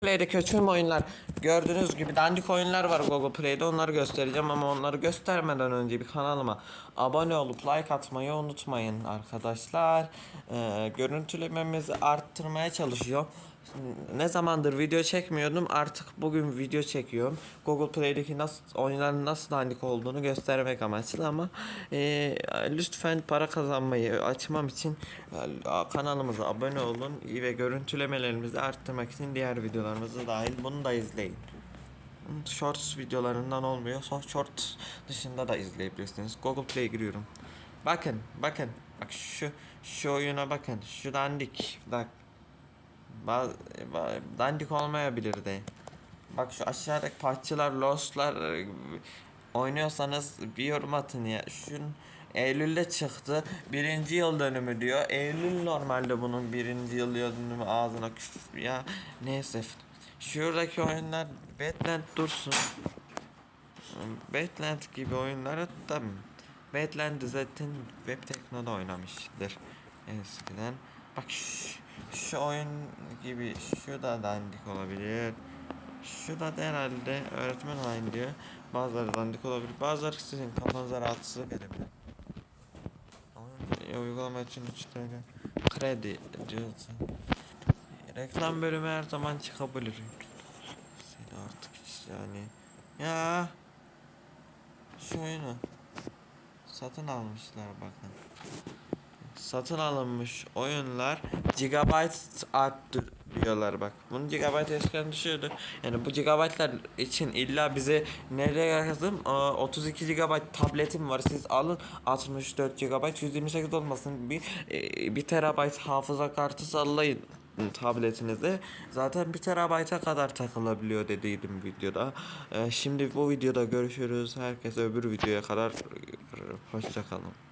Play'de tüm oyunlar gördüğünüz gibi dandik oyunlar var Google Play'de onları göstereceğim ama onları göstermeden önce bir kanalıma abone olup like atmayı unutmayın arkadaşlar. Ee, görüntülememizi arttırmaya çalışıyorum. Ne zamandır video çekmiyordum artık bugün video çekiyorum. Google Play'deki nasıl oyunların nasıl dandik olduğunu göstermek amaçlı ama e, lütfen para kazanmayı açmam için e, kanalımıza abone olun ve görüntülemelerimizi arttırmak için diğer videolarımızı dahil bunu da izleyin. Shorts videolarından olmuyor. So- Short dışında da izleyebilirsiniz. Google Play'e giriyorum. Bakın, bakın. Bak şu şu oyuna bakın. Şu dandik. Bak. Ba- ba- dandik olmayabilir de. Bak şu aşağıdaki parçalar, lostlar e, oynuyorsanız bir yorum atın ya. Şun Eylül'de çıktı. Birinci yıl dönümü diyor. Eylül normalde bunun birinci yıl dönümü ağzına küf ya. Neyse. Şuradaki oyunlar Badland dursun. Badland gibi oyunları da Badland'ı zaten Web Tekno'da oynamıştır eskiden. Bak şu, şu oyun gibi şu da dandik olabilir. Şu da herhalde öğretmen hain diyor. Bazıları dandik olabilir. Bazıları sizin kafanıza rahatsızlık edebilir. Uygulama için öyle kredi diyorsun. Reklam bölümü her zaman çıkabilir. Seni artık yani. Ya. Şu oyunu satın almışlar bakın. Satın alınmış oyunlar gigabyte arttırıyorlar bak. Bunun gigabyte eskiden düşüyordu. Yani bu gigabaytlar için illa bize nereye yazdım? Aa, 32 GB tabletim var. Siz alın 64 GB 128 olmasın. Bir e, 1 terabayt hafıza kartı sallayın tabletinize zaten 1 terabayta kadar takılabiliyor dediydim videoda. Ee, şimdi bu videoda görüşürüz. Herkes öbür videoya kadar hoşça kalın.